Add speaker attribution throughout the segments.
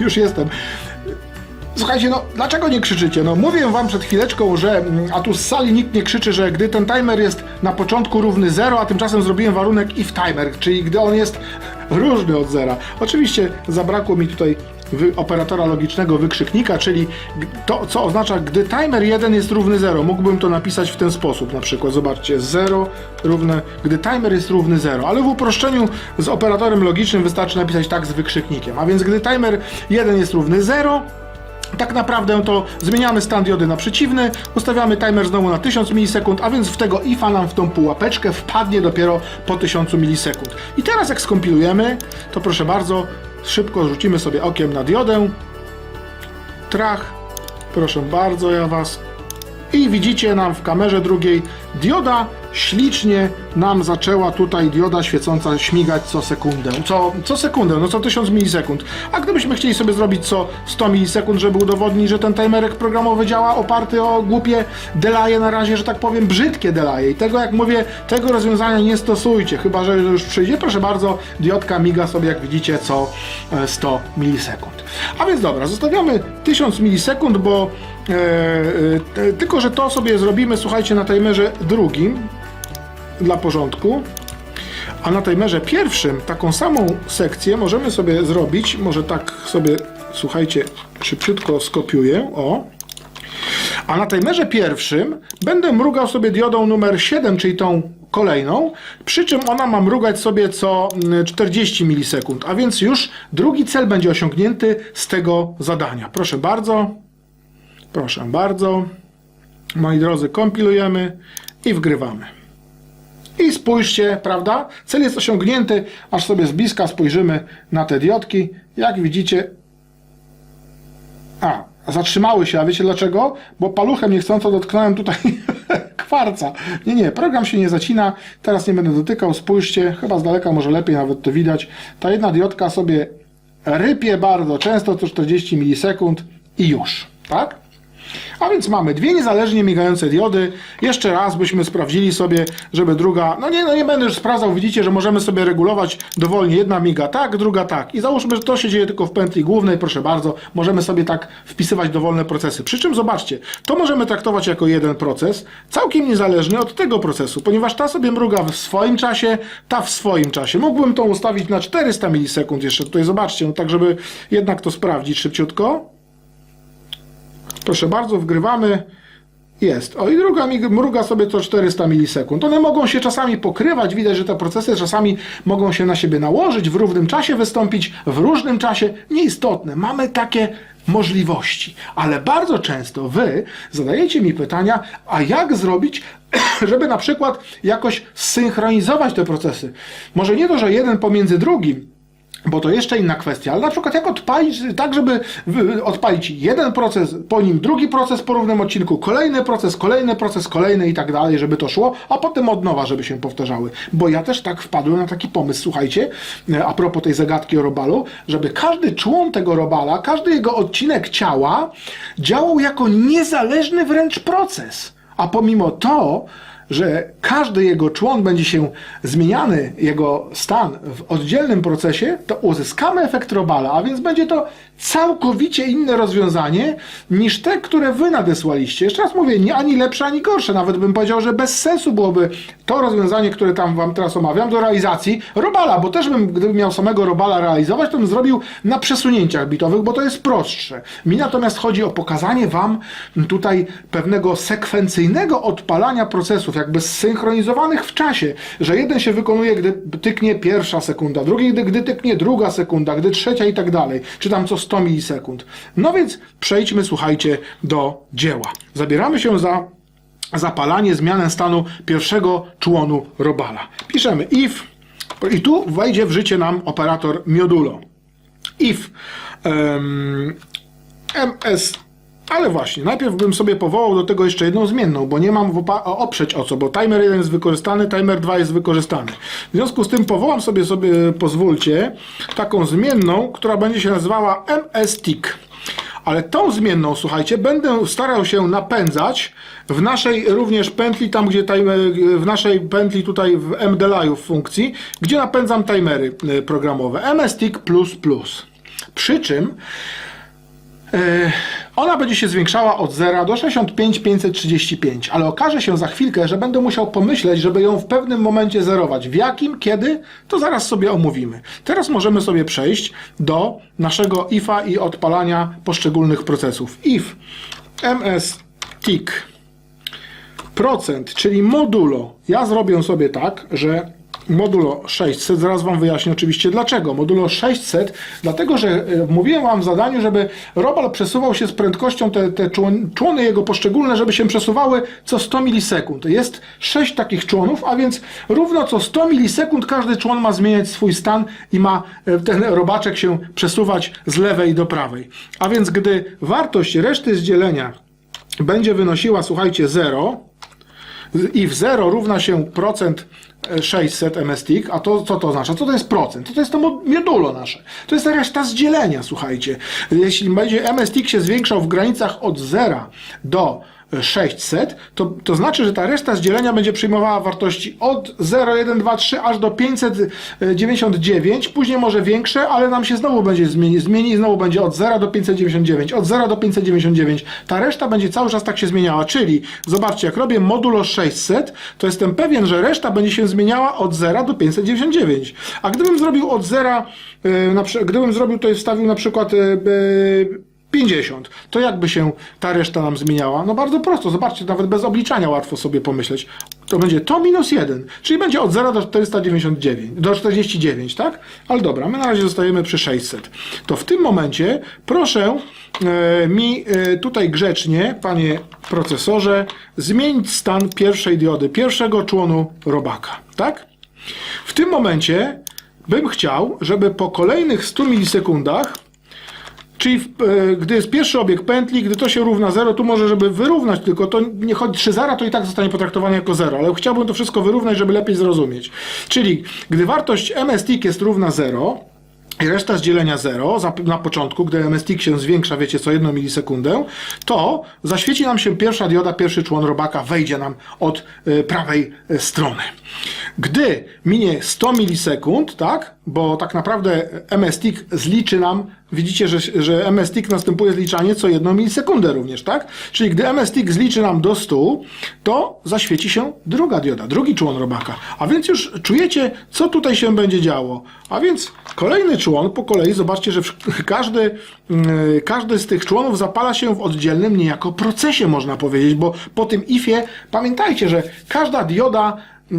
Speaker 1: Już jestem. Słuchajcie, no dlaczego nie krzyczycie? No mówię wam przed chwileczką, że mm, a tu z sali nikt nie krzyczy, że gdy ten timer jest na początku równy 0, a tymczasem zrobiłem warunek if timer, czyli gdy on jest różny od zera. Oczywiście zabrakło mi tutaj operatora logicznego wykrzyknika, czyli to, co oznacza, gdy timer 1 jest równy 0. Mógłbym to napisać w ten sposób, na przykład, zobaczcie, 0 równe, gdy timer jest równy 0, ale w uproszczeniu z operatorem logicznym wystarczy napisać tak z wykrzyknikiem. A więc gdy timer 1 jest równy 0, tak naprawdę to zmieniamy stan diody na przeciwny, ustawiamy timer znowu na 1000 milisekund, a więc w tego ifa nam w tą pułapeczkę wpadnie dopiero po 1000 milisekund. I teraz jak skompilujemy, to proszę bardzo, szybko rzucimy sobie okiem na diodę. Trach, proszę bardzo, ja was. I widzicie nam w kamerze drugiej dioda ślicznie nam zaczęła tutaj dioda świecąca śmigać co sekundę. Co, co sekundę, no co 1000 milisekund. A gdybyśmy chcieli sobie zrobić co 100 milisekund, żeby udowodnić, że ten timerek programowy działa oparty o głupie delaye na razie, że tak powiem, brzydkie delaye. I tego, jak mówię, tego rozwiązania nie stosujcie. Chyba, że już przyjdzie, proszę bardzo, diodka miga sobie, jak widzicie, co e, 100 milisekund. A więc dobra, zostawiamy 1000 milisekund, bo e, e, tylko, że to sobie zrobimy, słuchajcie, na timerze drugim dla porządku. A na timerze pierwszym taką samą sekcję możemy sobie zrobić, może tak sobie, słuchajcie, szybciutko skopiuję, o. A na timerze pierwszym będę mrugał sobie diodą numer 7, czyli tą kolejną, przy czym ona ma mrugać sobie co mm, 40 milisekund, a więc już drugi cel będzie osiągnięty z tego zadania. Proszę bardzo, proszę bardzo, moi drodzy, kompilujemy i wgrywamy. I spójrzcie, prawda? Cel jest osiągnięty, aż sobie z bliska spojrzymy na te diodki. Jak widzicie, a, zatrzymały się, a wiecie dlaczego? Bo paluchem niechcąco dotknąłem tutaj kwarca. Nie, nie, program się nie zacina, teraz nie będę dotykał, spójrzcie, chyba z daleka może lepiej nawet to widać. Ta jedna diodka sobie rypie bardzo często, co 40 milisekund i już, tak? A więc mamy dwie niezależnie migające diody. Jeszcze raz byśmy sprawdzili sobie, żeby druga. No nie, no nie będę już sprawdzał. Widzicie, że możemy sobie regulować dowolnie. Jedna miga tak, druga tak. I załóżmy, że to się dzieje tylko w pętli głównej. Proszę bardzo, możemy sobie tak wpisywać dowolne procesy. Przy czym zobaczcie, to możemy traktować jako jeden proces, całkiem niezależny od tego procesu, ponieważ ta sobie mruga w swoim czasie, ta w swoim czasie. Mógłbym tą ustawić na 400 milisekund jeszcze. Tutaj zobaczcie, no tak, żeby jednak to sprawdzić szybciutko. Proszę bardzo, wgrywamy. Jest. O i druga mruga sobie co 400 milisekund. One mogą się czasami pokrywać. Widać, że te procesy czasami mogą się na siebie nałożyć, w równym czasie wystąpić, w różnym czasie. Nieistotne. Mamy takie możliwości. Ale bardzo często wy zadajecie mi pytania, a jak zrobić, żeby na przykład jakoś zsynchronizować te procesy? Może nie to, że jeden pomiędzy drugim, bo to jeszcze inna kwestia, ale na przykład jak odpalić, tak żeby odpalić jeden proces, po nim drugi proces po równym odcinku, kolejny proces, kolejny proces, kolejny i tak dalej, żeby to szło, a potem od nowa, żeby się powtarzały. Bo ja też tak wpadłem na taki pomysł, słuchajcie, e, a propos tej zagadki o robalu, żeby każdy człon tego robala, każdy jego odcinek ciała działał jako niezależny wręcz proces. A pomimo to, że każdy jego człon będzie się zmieniany, jego stan w oddzielnym procesie, to uzyskamy efekt robala, a więc będzie to całkowicie inne rozwiązanie niż te, które wy nadesłaliście. Jeszcze raz mówię, nie ani lepsze, ani gorsze. Nawet bym powiedział, że bez sensu byłoby to rozwiązanie, które tam wam teraz omawiam, do realizacji robala, bo też bym, gdybym miał samego robala realizować, to bym zrobił na przesunięciach bitowych, bo to jest prostsze. Mi natomiast chodzi o pokazanie wam tutaj pewnego sekwencyjnego odpalania procesów, jakby zsynchronizowanych w czasie, że jeden się wykonuje, gdy tyknie pierwsza sekunda, drugi, gdy, gdy tyknie druga sekunda, gdy trzecia i tak dalej, czy tam co 100 milisekund. No więc przejdźmy, słuchajcie, do dzieła. Zabieramy się za zapalanie, zmianę stanu pierwszego członu robala. Piszemy if i tu wejdzie w życie nam operator miodulo. If em, ms ale właśnie, najpierw bym sobie powołał do tego jeszcze jedną zmienną, bo nie mam oprzeć o co, bo timer 1 jest wykorzystany, timer 2 jest wykorzystany. W związku z tym powołam sobie, sobie pozwólcie, taką zmienną, która będzie się nazywała mstick. Ale tą zmienną, słuchajcie, będę starał się napędzać w naszej również pętli, tam gdzie timer, w naszej pętli tutaj w MDLI w funkcji, gdzie napędzam timery y, programowe. mstick++. Przy czym E, Ona będzie się zwiększała od 0 do 65 535, ale okaże się za chwilkę, że będę musiał pomyśleć, żeby ją w pewnym momencie zerować. W jakim, kiedy, to zaraz sobie omówimy. Teraz możemy sobie przejść do naszego ifa i odpalania poszczególnych procesów. if ms tick procent, czyli modulo. Ja zrobię sobie tak, że modulo 600, zaraz Wam wyjaśnię oczywiście dlaczego. Modulo 600, dlatego że e, mówiłem Wam w zadaniu, żeby robal przesuwał się z prędkością, te, te człon- człony jego poszczególne, żeby się przesuwały co 100 milisekund. Jest 6 takich członów, a więc równo co 100 milisekund każdy człon ma zmieniać swój stan i ma e, ten robaczek się przesuwać z lewej do prawej. A więc gdy wartość reszty z dzielenia będzie wynosiła, słuchajcie, 0, i w 0 równa się procent 600 MSTIC, a to co to oznacza? Co to jest procent? To, to jest to modulo nasze. To jest ta reszta z dzielenia, słuchajcie. Jeśli będzie MSTIC się zwiększał w granicach od 0 do 600, to, to znaczy, że ta reszta z dzielenia będzie przyjmowała wartości od 0, 1, 2, 3 aż do 599, później może większe, ale nam się znowu będzie zmieni, zmieni i znowu będzie od 0 do 599, od 0 do 599. Ta reszta będzie cały czas tak się zmieniała, czyli zobaczcie, jak robię modulo 600, to jestem pewien, że reszta będzie się zmieniała od 0 do 599. A gdybym zrobił od 0, yy, na, przy- gdybym zrobił tutaj, wstawił na przykład yy, 50. To jakby się ta reszta nam zmieniała? No bardzo prosto, zobaczcie, nawet bez obliczania łatwo sobie pomyśleć. To będzie to minus 1, czyli będzie od 0 do 499, do 49, tak? Ale dobra, my na razie zostajemy przy 600. To w tym momencie proszę e, mi e, tutaj grzecznie, panie procesorze, zmienić stan pierwszej diody, pierwszego członu robaka, tak? W tym momencie bym chciał, żeby po kolejnych 100 milisekundach Czyli w, e, gdy jest pierwszy obieg pętli, gdy to się równa 0, tu może, żeby wyrównać, tylko to nie chodzi 3 zera, to i tak zostanie potraktowane jako 0, ale chciałbym to wszystko wyrównać, żeby lepiej zrozumieć. Czyli gdy wartość MSTIC jest równa 0, i reszta z dzielenia 0 za- na początku, gdy MSTIC się zwiększa, wiecie, co jedną milisekundę, to zaświeci nam się pierwsza dioda, pierwszy człon robaka wejdzie nam od e, prawej e, strony. Gdy minie 100 milisekund, tak, bo tak naprawdę MSTIC zliczy nam, widzicie, że, że MSTIC następuje zliczanie co jedną milisekundę również, tak? Czyli gdy MSTIC zliczy nam do 100, to zaświeci się druga dioda, drugi człon robaka. A więc już czujecie, co tutaj się będzie działo. A więc kolejny człon po kolei, zobaczcie, że każdy, mm, każdy z tych członów zapala się w oddzielnym niejako procesie, można powiedzieć, bo po tym ifie pamiętajcie, że każda dioda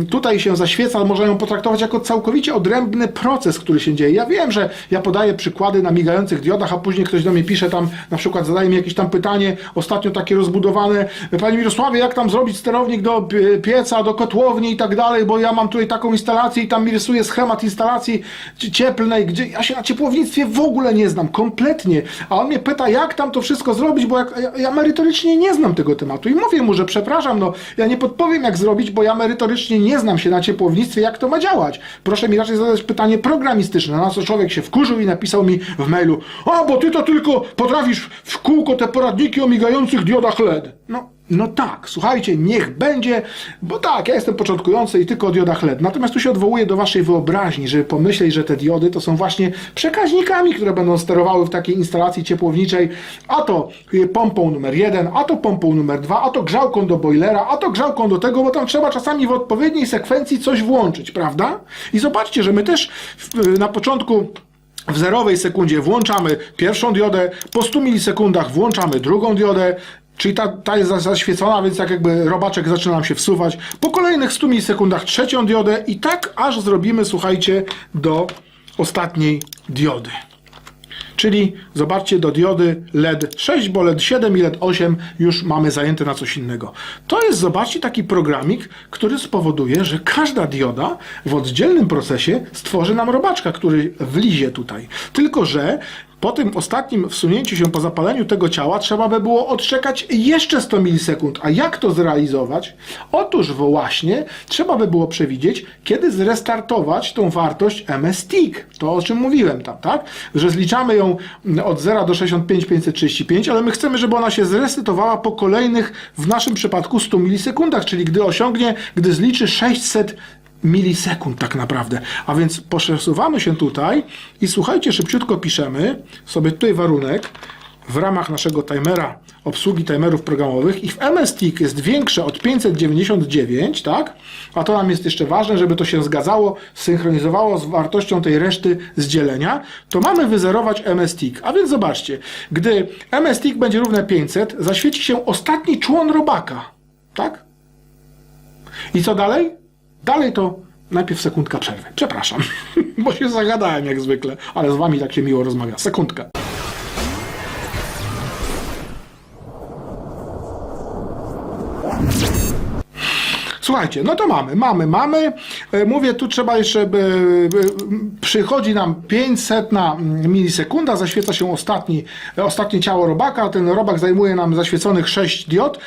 Speaker 1: tutaj się zaświeca, można ją potraktować jako całkowicie odrębny proces, który się dzieje. Ja wiem, że ja podaję przykłady na migających diodach, a później ktoś do mnie pisze tam, na przykład zadaje mi jakieś tam pytanie, ostatnio takie rozbudowane, Panie Mirosławie, jak tam zrobić sterownik do pie- pieca, do kotłowni i tak dalej, bo ja mam tutaj taką instalację i tam mi rysuje schemat instalacji cie- cieplnej, gdzie ja się na ciepłownictwie w ogóle nie znam, kompletnie. A on mnie pyta, jak tam to wszystko zrobić, bo ja, ja merytorycznie nie znam tego tematu. I mówię mu, że przepraszam, no ja nie podpowiem, jak zrobić, bo ja merytorycznie nie znam się na ciepłownictwie, jak to ma działać. Proszę mi raczej zadać pytanie programistyczne, na co człowiek się wkurzył i napisał mi w mailu, a bo ty to tylko potrafisz w kółko te poradniki o migających diodach LED. No, no tak, słuchajcie, niech będzie, bo tak, ja jestem początkujący i tylko o diodach LED. Natomiast tu się odwołuję do waszej wyobraźni, żeby pomyśleć, że te diody to są właśnie przekaźnikami, które będą sterowały w takiej instalacji ciepłowniczej, a to y, pompą numer jeden, a to pompą numer dwa, a to grzałką do boilera, a to grzałką do tego, bo tam trzeba czasami w odpowiedniej sekwencji coś włączyć, prawda? I zobaczcie, że my też w, na początku w zerowej sekundzie włączamy pierwszą diodę, po 100 milisekundach włączamy drugą diodę, czyli ta, ta jest za- zaświecona, więc tak jakby robaczek zaczyna nam się wsuwać. Po kolejnych 100 milisekundach trzecią diodę i tak aż zrobimy, słuchajcie, do ostatniej diody. Czyli zobaczcie, do diody LED 6, bo LED 7 i LED 8 już mamy zajęte na coś innego. To jest, zobaczcie, taki programik, który spowoduje, że każda dioda w oddzielnym procesie stworzy nam robaczka, który wlizie tutaj. Tylko, że po tym ostatnim wsunięciu się, po zapaleniu tego ciała, trzeba by było odczekać jeszcze 100 milisekund. A jak to zrealizować? Otóż właśnie trzeba by było przewidzieć, kiedy zrestartować tą wartość MSTIC. To o czym mówiłem tam, tak? Że zliczamy ją od 0 do 65 535, ale my chcemy, żeby ona się zresetowała po kolejnych, w naszym przypadku 100 milisekundach, czyli gdy osiągnie, gdy zliczy 600 milisekund tak naprawdę. A więc przesuwamy się tutaj i słuchajcie, szybciutko piszemy sobie tutaj warunek w ramach naszego timera, obsługi timerów programowych i w MSTIC jest większe od 599, tak? A to nam jest jeszcze ważne, żeby to się zgadzało, synchronizowało z wartością tej reszty z dzielenia, to mamy wyzerować MSTIC. A więc zobaczcie, gdy MSTIC będzie równe 500, zaświeci się ostatni człon robaka, tak? I co dalej? Dalej to najpierw sekundka przerwy. Przepraszam, bo się zagadałem jak zwykle, ale z wami tak się miło rozmawia. Sekundka. Słuchajcie, no to mamy, mamy, mamy. E, Mówię, tu trzeba jeszcze, e, e, przychodzi nam 500 na milisekunda, zaświeca się ostatni, ostatnie ciało robaka, ten robak zajmuje nam zaświeconych 6 diod,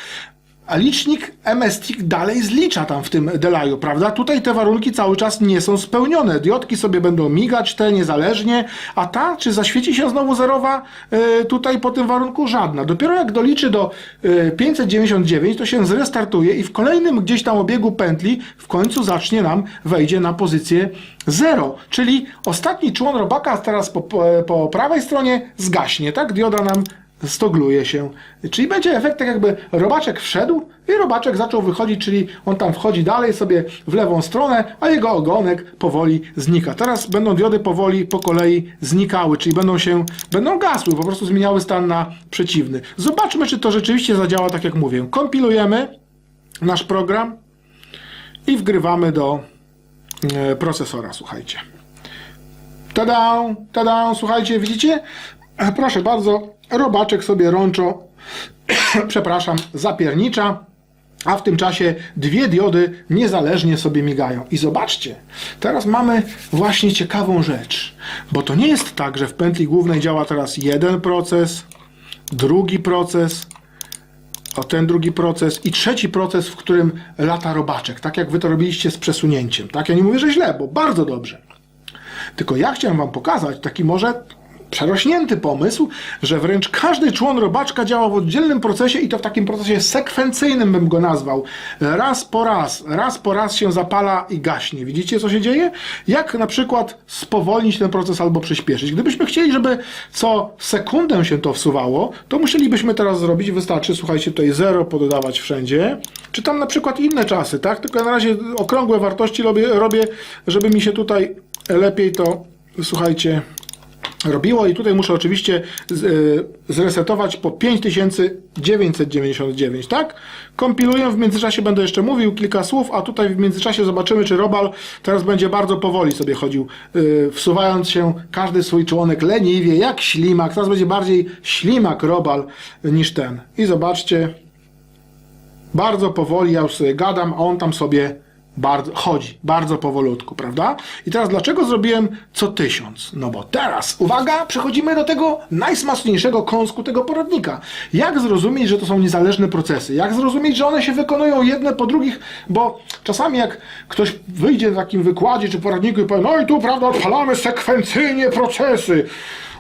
Speaker 1: a licznik MSTIC dalej zlicza tam w tym delaju, prawda? Tutaj te warunki cały czas nie są spełnione. Diodki sobie będą migać, te niezależnie, a ta, czy zaświeci się znowu zerowa? E, tutaj po tym warunku żadna. Dopiero jak doliczy do e, 599, to się zrestartuje i w kolejnym gdzieś tam obiegu pętli w końcu zacznie nam, wejdzie na pozycję 0. Czyli ostatni człon robaka teraz po, po prawej stronie zgaśnie, tak? Dioda nam stogluje się. Czyli będzie efekt tak jakby robaczek wszedł i robaczek zaczął wychodzić, czyli on tam wchodzi dalej sobie w lewą stronę, a jego ogonek powoli znika. Teraz będą diody powoli po kolei znikały, czyli będą się, będą gasły, po prostu zmieniały stan na przeciwny. Zobaczmy, czy to rzeczywiście zadziała tak jak mówię. Kompilujemy nasz program i wgrywamy do e, procesora, słuchajcie. Tada, tada, słuchajcie, widzicie? E, Proszę bardzo, robaczek sobie rączo, przepraszam, zapiernicza, a w tym czasie dwie diody niezależnie sobie migają. I zobaczcie, teraz mamy właśnie ciekawą rzecz, bo to nie jest tak, że w pętli głównej działa teraz jeden proces, drugi proces, o ten drugi proces i trzeci proces, w którym lata robaczek, tak jak wy to robiliście z przesunięciem. Tak, ja nie mówię, że źle, bo bardzo dobrze. Tylko ja chciałem wam pokazać taki może przerośnięty pomysł, że wręcz każdy człon robaczka działa w oddzielnym procesie i to w takim procesie sekwencyjnym bym go nazwał. Raz po raz, raz po raz się zapala i gaśnie. Widzicie, co się dzieje? Jak na przykład spowolnić ten proces albo przyspieszyć. Gdybyśmy chcieli, żeby co sekundę się to wsuwało, to musielibyśmy teraz zrobić, wystarczy, słuchajcie, tutaj 0 pododawać wszędzie, czy tam na przykład inne czasy, tak? Tylko na razie okrągłe wartości robię, robię żeby mi się tutaj lepiej to, słuchajcie, robiło i tutaj muszę oczywiście y, zresetować po 5999, tak? Kompiluję, w międzyczasie będę jeszcze mówił kilka słów, a tutaj w międzyczasie zobaczymy, czy Robal teraz będzie bardzo powoli sobie chodził, y, wsuwając się każdy swój członek leniwie, jak ślimak. Teraz będzie bardziej ślimak Robal niż ten. I zobaczcie, bardzo powoli ja już sobie gadam, a on tam sobie bardzo, chodzi, bardzo powolutku, prawda? I teraz dlaczego zrobiłem co tysiąc? No bo teraz, uwaga, przechodzimy do tego najsmaczniejszego kąsku tego poradnika. Jak zrozumieć, że to są niezależne procesy? Jak zrozumieć, że one się wykonują jedne po drugich? Bo czasami jak ktoś wyjdzie w takim wykładzie czy poradniku i powie, no i tu, prawda, odpalamy sekwencyjnie procesy.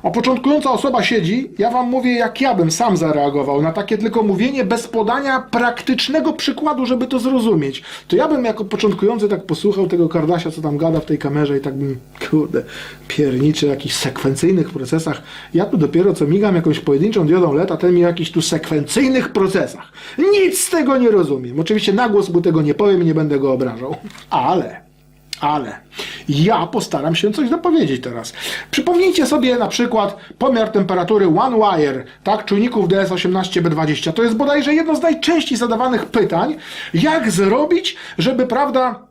Speaker 1: A początkująca osoba siedzi, ja wam mówię, jak ja bym sam zareagował na takie tylko mówienie bez podania praktycznego przykładu, żeby to zrozumieć. To ja bym jako początkujący tak posłuchał tego Kardasia, co tam gada w tej kamerze i tak bym, kurde, pierniczy o jakichś sekwencyjnych procesach. Ja tu dopiero co migam jakąś pojedynczą diodą LED, a ten mi o jakichś tu sekwencyjnych procesach. Nic z tego nie rozumiem. Oczywiście na głos mu tego nie powiem i nie będę go obrażał. Ale... Ale ja postaram się coś dopowiedzieć teraz. Przypomnijcie sobie na przykład pomiar temperatury One Wire, tak, czujników DS18B20. To jest bodajże jedno z najczęściej zadawanych pytań, jak zrobić, żeby, prawda,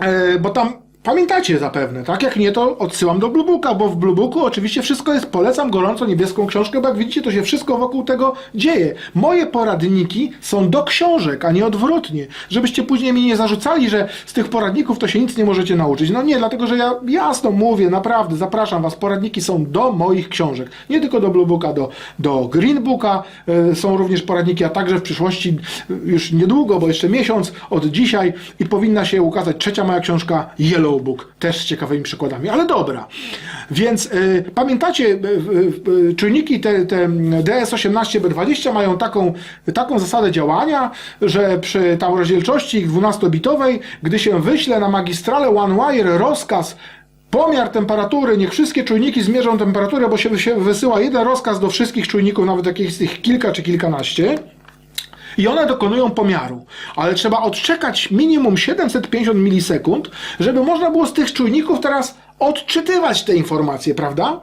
Speaker 1: e, bo tam Pamiętacie zapewne, tak? Jak nie, to odsyłam do Bluebooka, bo w Bluebooku oczywiście wszystko jest, polecam gorąco niebieską książkę, bo jak widzicie, to się wszystko wokół tego dzieje. Moje poradniki są do książek, a nie odwrotnie. Żebyście później mi nie zarzucali, że z tych poradników to się nic nie możecie nauczyć. No nie, dlatego, że ja jasno mówię, naprawdę, zapraszam was, poradniki są do moich książek. Nie tylko do Bluebooka, do, do Greenbooka y, są również poradniki, a także w przyszłości, y, już niedługo, bo jeszcze miesiąc od dzisiaj i powinna się ukazać trzecia moja książka Yellow Flowbook, też z ciekawymi przykładami, ale dobra. Więc y, pamiętacie, y, y, czujniki te, te DS18B20 mają taką, taką zasadę działania, że przy tam rozdzielczości ich 12-bitowej, gdy się wyśle na magistrale OneWire rozkaz Pomiar temperatury, niech wszystkie czujniki zmierzą temperaturę, bo się, się wysyła jeden rozkaz do wszystkich czujników, nawet jakich jest ich kilka czy kilkanaście. I one dokonują pomiaru, ale trzeba odczekać minimum 750 milisekund, żeby można było z tych czujników teraz odczytywać te informacje, prawda?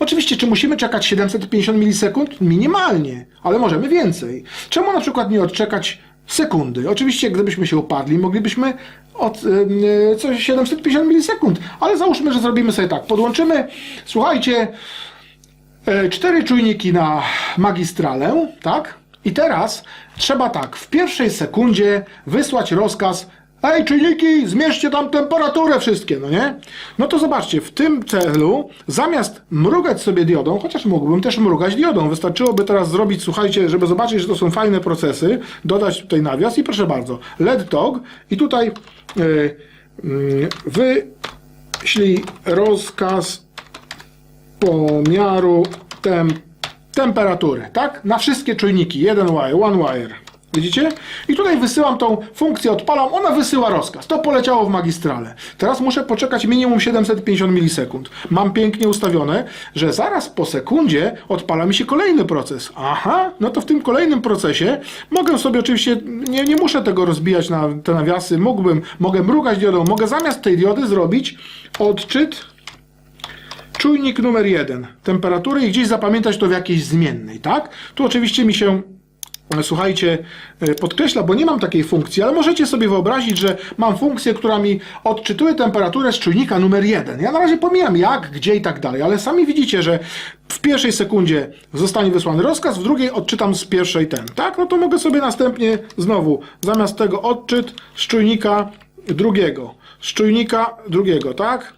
Speaker 1: Oczywiście, czy musimy czekać 750 milisekund? Minimalnie, ale możemy więcej. Czemu na przykład nie odczekać sekundy? Oczywiście, gdybyśmy się upadli, moglibyśmy od yy, coś 750 milisekund, ale załóżmy, że zrobimy sobie tak. Podłączymy, słuchajcie, e, cztery czujniki na magistralę, tak? I teraz trzeba tak, w pierwszej sekundzie wysłać rozkaz Ej, czujniki, zmierzcie tam temperaturę wszystkie, no nie? No to zobaczcie, w tym celu, zamiast mrugać sobie diodą, chociaż mógłbym też mrugać diodą, wystarczyłoby teraz zrobić, słuchajcie, żeby zobaczyć, że to są fajne procesy, dodać tutaj nawias i proszę bardzo, LED tog i tutaj yy, yy, wyślij rozkaz pomiaru tem, temperatury, tak? Na wszystkie czujniki, jeden wire, one wire. Widzicie? I tutaj wysyłam tą funkcję, odpalam, ona wysyła rozkaz. To poleciało w magistrale. Teraz muszę poczekać minimum 750 milisekund. Mam pięknie ustawione, że zaraz po sekundzie odpala mi się kolejny proces. Aha, no to w tym kolejnym procesie mogę sobie oczywiście, nie, nie muszę tego rozbijać na te nawiasy, mógłbym, mogę mrugać diodą, mogę zamiast tej diody zrobić odczyt czujnik numer jeden, temperatury i gdzieś zapamiętać to w jakiejś zmiennej, tak? Tu oczywiście mi się e, Słuchajcie, e, podkreśla, bo nie mam takiej funkcji, ale możecie sobie wyobrazić, że mam funkcję, która mi odczytuje temperaturę z czujnika numer jeden. Ja na razie pomijam jak, gdzie i tak dalej, ale sami widzicie, że w pierwszej sekundzie zostanie wysłany rozkaz, w drugiej odczytam z pierwszej ten, tak? No to mogę sobie następnie znowu zamiast tego odczyt z czujnika drugiego, z czujnika drugiego, tak?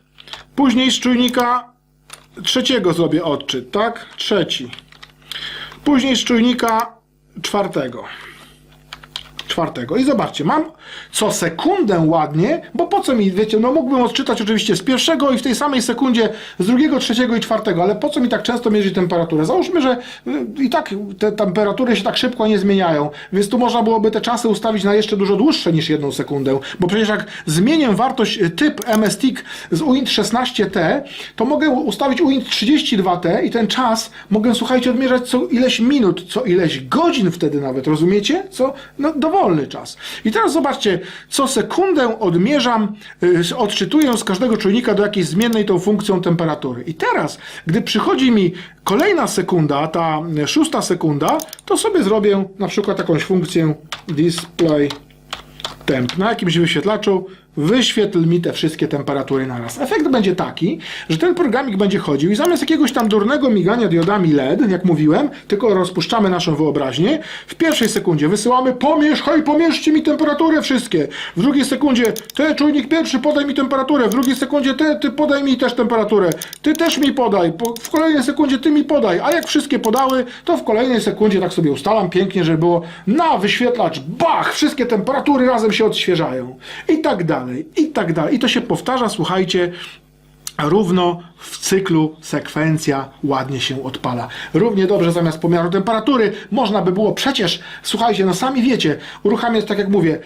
Speaker 1: Później z czujnika trzeciego zrobię odczyt, tak? Trzeci. Później z czujnika czwartego. Czwartego. I zobaczcie, mam co sekundę ładnie, bo po co mi, wiecie, no mógłbym odczytać oczywiście z pierwszego i w tej samej sekundzie z drugiego, trzeciego i czwartego, ale po co mi tak często mierzyć temperaturę? Załóżmy, że y, i tak te temperatury się tak szybko nie zmieniają, więc tu można byłoby te czasy ustawić na jeszcze dużo dłuższe niż jedną sekundę, bo przecież jak zmienię wartość y, typ MSTIC z UINT 16T, to mogę ustawić UINT 32T i ten czas mogę, słuchajcie, odmierzać co ileś minut, co ileś godzin wtedy nawet, rozumiecie? Co? No dowolny czas. I teraz zobaczcie, co sekundę odmierzam, y, odczytuję z każdego czujnika do jakiejś zmiennej tą funkcją temperatury. I teraz, gdy przychodzi mi kolejna sekunda, ta szósta sekunda, to sobie zrobię na przykład jakąś funkcję display temp na jakimś wyświetlaczu wyświetl mi te wszystkie temperatury naraz. Efekt będzie taki, że ten programik będzie chodził i zamiast jakiegoś tam durnego migania diodami LED, jak mówiłem, tylko rozpuszczamy naszą wyobraźnię, w pierwszej sekundzie wysyłamy pomierz, hej, pomierzcie mi temperaturę wszystkie. W drugiej sekundzie, ty czujnik pierwszy, podaj mi temperaturę. W drugiej sekundzie, ty, ty podaj mi też temperaturę. Ty też mi podaj. Po- W kolejnej sekundzie ty mi podaj. A jak wszystkie podały, to w kolejnej sekundzie tak sobie ustalam pięknie, żeby było na wyświetlacz, bach, wszystkie temperatury razem się odświeżają. I tak dalej, i tak dalej. I to się powtarza, słuchajcie, równo w cyklu sekwencja ładnie się odpala. Równie dobrze zamiast pomiaru temperatury można by było przecież, słuchajcie, no sami wiecie, uruchamiać tak jak mówię,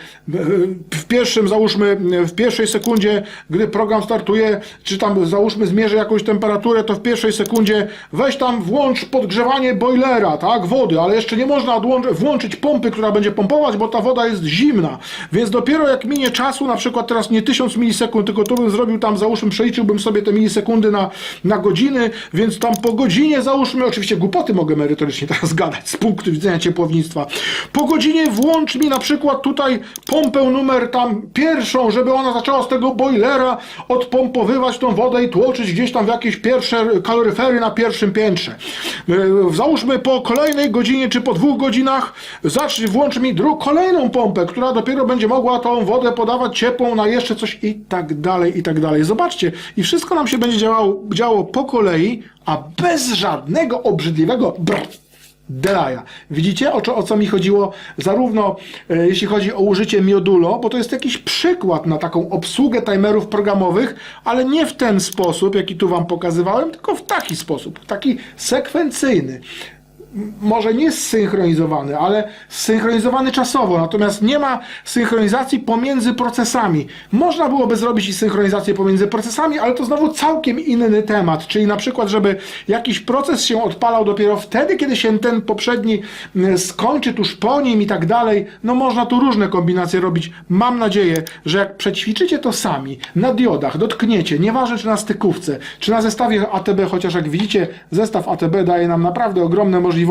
Speaker 1: w pierwszym załóżmy, w pierwszej sekundzie, gdy program startuje, czy tam załóżmy zmierzy jakąś temperaturę, to w pierwszej sekundzie weź tam włącz podgrzewanie boilera, tak, wody, ale jeszcze nie można włączyć pompy, która będzie pompować, bo ta woda jest zimna, więc dopiero jak minie czasu, na przykład teraz nie 1000 milisekund, tylko tu bym zrobił tam, załóżmy, przeliczyłbym sobie te milisekundy na, na godziny, więc tam po godzinie załóżmy, oczywiście głupoty mogę merytorycznie teraz gadać z punktu widzenia ciepłownictwa. Po godzinie włącz mi na przykład tutaj pompę numer tam pierwszą, żeby ona zaczęła z tego boilera odpompowywać tą wodę i tłoczyć gdzieś tam w jakieś pierwsze kaloryfery na pierwszym piętrze. Yy, Załóżmy po kolejnej godzinie czy po dwóch godzinach zacznij, włącz mi drugą, kolejną pompę, która dopiero będzie mogła tą wodę podawać ciepłą na jeszcze coś i tak dalej, i tak dalej. Zobaczcie, i wszystko nam się będzie działało, działo po kolei, a bez żadnego obrzydliwego brr. Delaja. Widzicie, o co, o co mi chodziło? Zarówno e, jeśli chodzi o użycie Miodulo, bo to jest jakiś przykład na taką obsługę timerów programowych, ale nie w ten sposób, jaki tu Wam pokazywałem, tylko w taki sposób, taki sekwencyjny może nie zsynchronizowany, ale zsynchronizowany czasowo, natomiast nie ma synchronizacji pomiędzy procesami. Można byłoby zrobić i synchronizację pomiędzy procesami, ale to znowu całkiem inny temat, czyli na przykład, żeby jakiś proces się odpalał dopiero wtedy, kiedy się ten poprzedni mm, skończy, tuż po nim i tak dalej, no można tu różne kombinacje robić. Mam nadzieję, że jak przećwiczycie to sami, na diodach, dotkniecie, nieważne czy na stykówce, czy na zestawie ATB, chociaż jak widzicie, zestaw ATB daje nam naprawdę ogromne możliwości,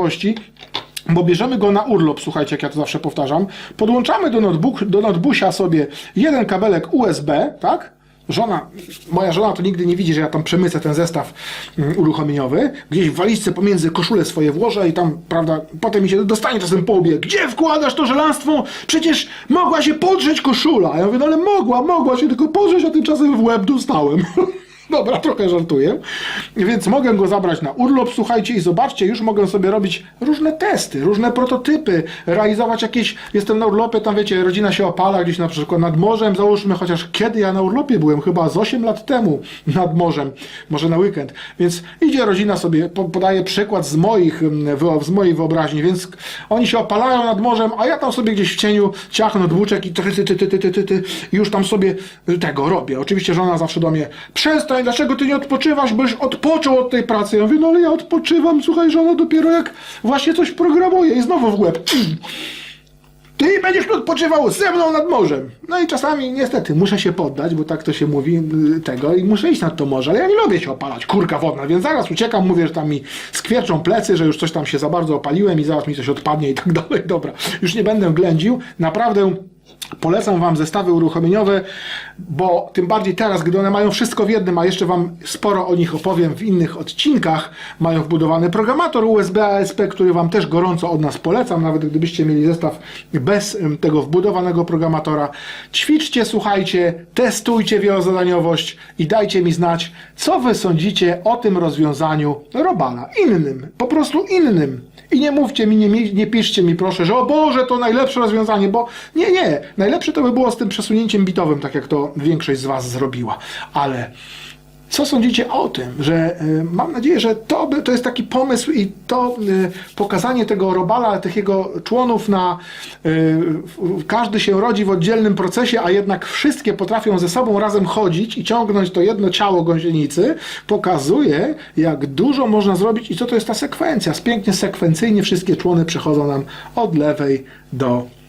Speaker 1: bo bierzemy go na urlop, słuchajcie, jak ja to zawsze powtarzam, podłączamy do, notebook, do notebooka sobie jeden kabelek USB, tak? Żona, moja żona to nigdy nie widzi, że ja tam przemycę ten zestaw mm, uruchomieniowy. Gdzieś w walizce pomiędzy koszule swoje włożę i tam, prawda, potem mi się dostanie czasem po łbie. Gdzie wkładasz to żelastwo? Przecież mogła się podrzeć koszula. A ja mówię, no ale mogła, mogła się tylko podrzeć, a tymczasem w łeb dostałem. Dobra, trochę żartuję. Więc mogę go zabrać na urlop, słuchajcie, i zobaczcie, już mogę sobie robić różne testy, różne prototypy, realizować jakieś. Jestem na urlopie, tam wiecie, rodzina się opala gdzieś na przykład nad morzem, załóżmy, chociaż kiedy ja na urlopie byłem, chyba z 8 lat temu nad morzem, może na weekend. Więc idzie rodzina sobie, podaje przykład z, moich, mm, z mojej wyobraźni, więc oni się opalają nad morzem, a ja tam sobie gdzieś w cieniu ciachnę dwuczek i ty, ty, ty, ty, ty, ty, ty, już tam sobie tego robię. Oczywiście żona zawsze do mnie przestań dlaczego ty nie odpoczywasz, bo już odpoczął od tej pracy. Ja mówię, no ale ja odpoczywam, słuchaj, żona dopiero jak właśnie coś programuje i znowu w łeb. Ty będziesz tu odpoczywał ze mną nad morzem. No i czasami niestety muszę się poddać, bo tak to się mówi y, tego i muszę iść nad to morze, ale ja nie lubię się opalać, kurka wodna, więc zaraz uciekam, mówię, że tam mi skwierczą plecy, że już coś tam się za bardzo opaliłem i zaraz mi coś odpadnie i tak dalej. Dobra, już nie będę ględził. Naprawdę Polecam Wam zestawy uruchomieniowe, bo tym bardziej teraz, gdy one mają wszystko w jednym, a jeszcze Wam sporo o nich opowiem w innych odcinkach, mają wbudowany programator USB ASP, który Wam też gorąco od nas polecam, nawet gdybyście mieli zestaw bez tego wbudowanego programatora. Ćwiczcie, słuchajcie, testujcie wielozadaniowość i dajcie mi znać, co Wy sądzicie o tym rozwiązaniu Robala. Innym, po prostu innym. I nie mówcie mi, nie, nie piszcie mi proszę, że o Boże, to najlepsze rozwiązanie, bo nie, nie. Najlepsze to by było z tym przesunięciem bitowym, tak jak to większość z Was zrobiła. Ale co sądzicie o tym, że y, mam nadzieję, że to, by, to jest taki pomysł i to y, pokazanie tego robala, tych jego członów na y, każdy się rodzi w oddzielnym procesie, a jednak wszystkie potrafią ze sobą razem chodzić i ciągnąć to jedno ciało gąsienicy, pokazuje, jak dużo można zrobić i co to jest ta sekwencja. Pięknie sekwencyjnie wszystkie człony przechodzą nam od lewej do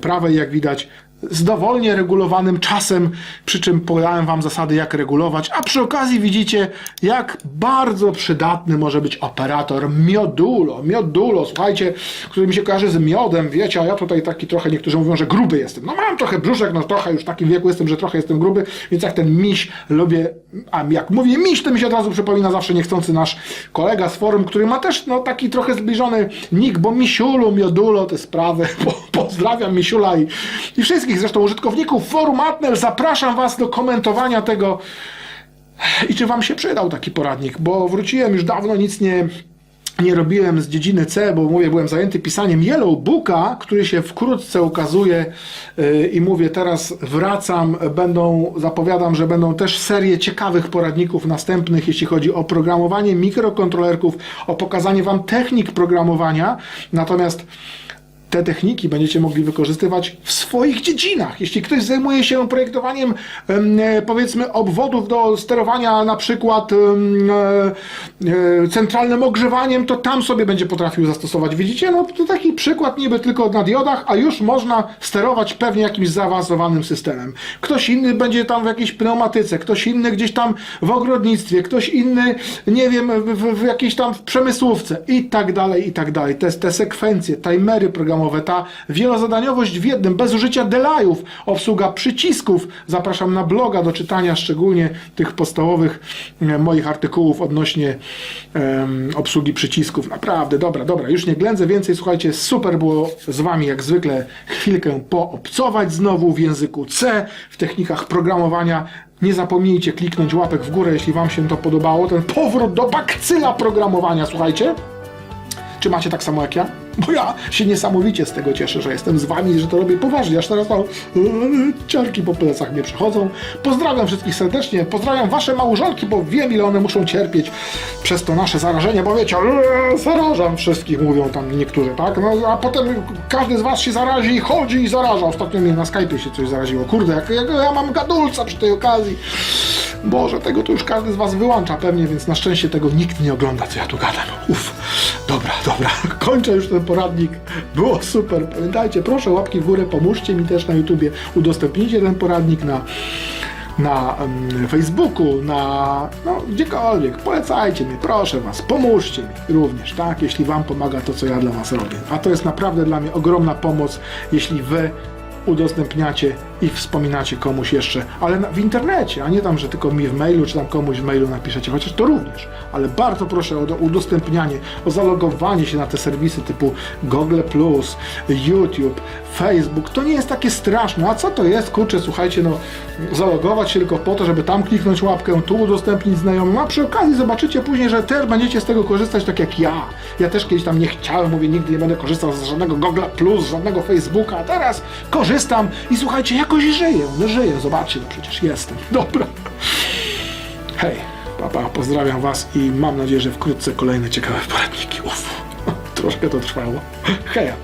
Speaker 1: prawej, jak widać z dowolnie regulowanym czasem, przy czym podałem Wam zasady, jak regulować, a przy okazji widzicie, jak bardzo przydatny może być operator Miodulo. Miodulo, słuchajcie, który mi się kojarzy z miodem, wiecie, a ja tutaj taki trochę, niektórzy mówią, że gruby jestem. No mam trochę brzuszek, no trochę już w takim wieku jestem, że trochę jestem gruby, więc jak ten miś lubię, a jak mówię miś, to mi się od razu przypomina zawsze niechcący nasz kolega z forum, który ma też no, taki trochę zbliżony nick, bo Misiulu, Miodulo, te sprawy, po, pozdrawiam Misiula i, i zresztą użytkowników forum Atnel, zapraszam Was do komentowania tego. I czy Wam się przydał taki poradnik, bo wróciłem już dawno, nic nie, nie robiłem z dziedziny C, bo mówię, byłem zajęty pisaniem Yellow Booka, który się wkrótce ukazuje yy, i mówię, teraz wracam, będą, zapowiadam, że będą też serie ciekawych poradników następnych, jeśli chodzi o programowanie mikrokontrolerków, o pokazanie Wam technik programowania, natomiast te techniki będziecie mogli wykorzystywać w swoich dziedzinach. Jeśli ktoś zajmuje się projektowaniem, em, e, powiedzmy, obwodów do sterowania na przykład e, e, centralnym ogrzewaniem, to tam sobie będzie potrafił zastosować. Widzicie? No to taki przykład niby tylko na diodach, a już można sterować pewnie jakimś zaawansowanym systemem. Ktoś inny będzie tam w jakiejś pneumatyce, ktoś inny gdzieś tam w ogrodnictwie, ktoś inny, nie wiem, w, w, w jakiejś tam w przemysłówce i tak dalej, i tak dalej. Te, te sekwencje, timery programowe, ta wielozadaniowość w jednym, bez użycia delayów, obsługa przycisków. Zapraszam na bloga do czytania szczególnie tych podstawowych e, moich artykułów odnośnie em, obsługi przycisków. Naprawdę, dobra, dobra, już nie ględzę więcej. Słuchajcie, super było z Wami jak zwykle chwilkę poobcować znowu w języku C, w technikach programowania. Nie zapomnijcie kliknąć łapek w górę, jeśli Wam się to podobało. Ten powrót do bakcyla programowania, słuchajcie. Czy macie tak samo jak ja? Bo ja się niesamowicie z tego cieszę, że jestem z wami że to robię poważnie. Aż teraz to ciarki po plecach mnie przechodzą. Pozdrawiam wszystkich serdecznie. Pozdrawiam wasze małżonki, bo wiem ile one muszą cierpieć przez to nasze zarażenie, bo wiecie, eee, zarażam wszystkich, mówią tam niektórzy, tak? No a potem każdy z was się zarazi i chodzi i zaraża. Ostatnio mnie na Skype'ie się coś zaraziło. Kurde, jak, jak ja mam gadulca przy tej okazji. Boże, tego to już każdy z was wyłącza pewnie, więc na szczęście tego nikt nie ogląda, co ja tu gadam. Uff, dobra, dobra, kończę już ten poradnik. Było super. Pamiętajcie, proszę łapki w górę, pomóżcie mi też na YouTubie, udostępnijcie ten poradnik na na em, Facebooku, na no, gdziekolwiek. Polecajcie mnie, proszę was, pomóżcie mi również, tak? Jeśli wam pomaga to, co ja dla was robię. A to jest naprawdę dla mnie ogromna pomoc, jeśli wy udostępniacie i wspominacie komuś jeszcze, ale w internecie, a nie tam, że tylko mi w mailu, czy tam komuś w mailu napiszecie, chociaż to również, ale bardzo proszę o do- udostępnianie, o zalogowanie się na te serwisy typu Google+, YouTube, Facebook, to nie jest takie straszne, a co to jest, kurczę, słuchajcie, no zalogować się tylko po to, żeby tam kliknąć łapkę, tu udostępnić znajomym, a przy okazji zobaczycie później, że też będziecie z tego korzystać tak jak ja. Ja też kiedyś tam nie chciałem, mówię, nigdy nie będę korzystał z żadnego Google+, żadnego Facebooka, a teraz korzystam i słuchajcie, jakoś żyję, no żyję, zobaczcie, no przecież jestem. Dobra. Hej, papa, pozdrawiam was i mam nadzieję, że wkrótce kolejne ciekawe poradniki. Uff, troszkę to trwało. Heja.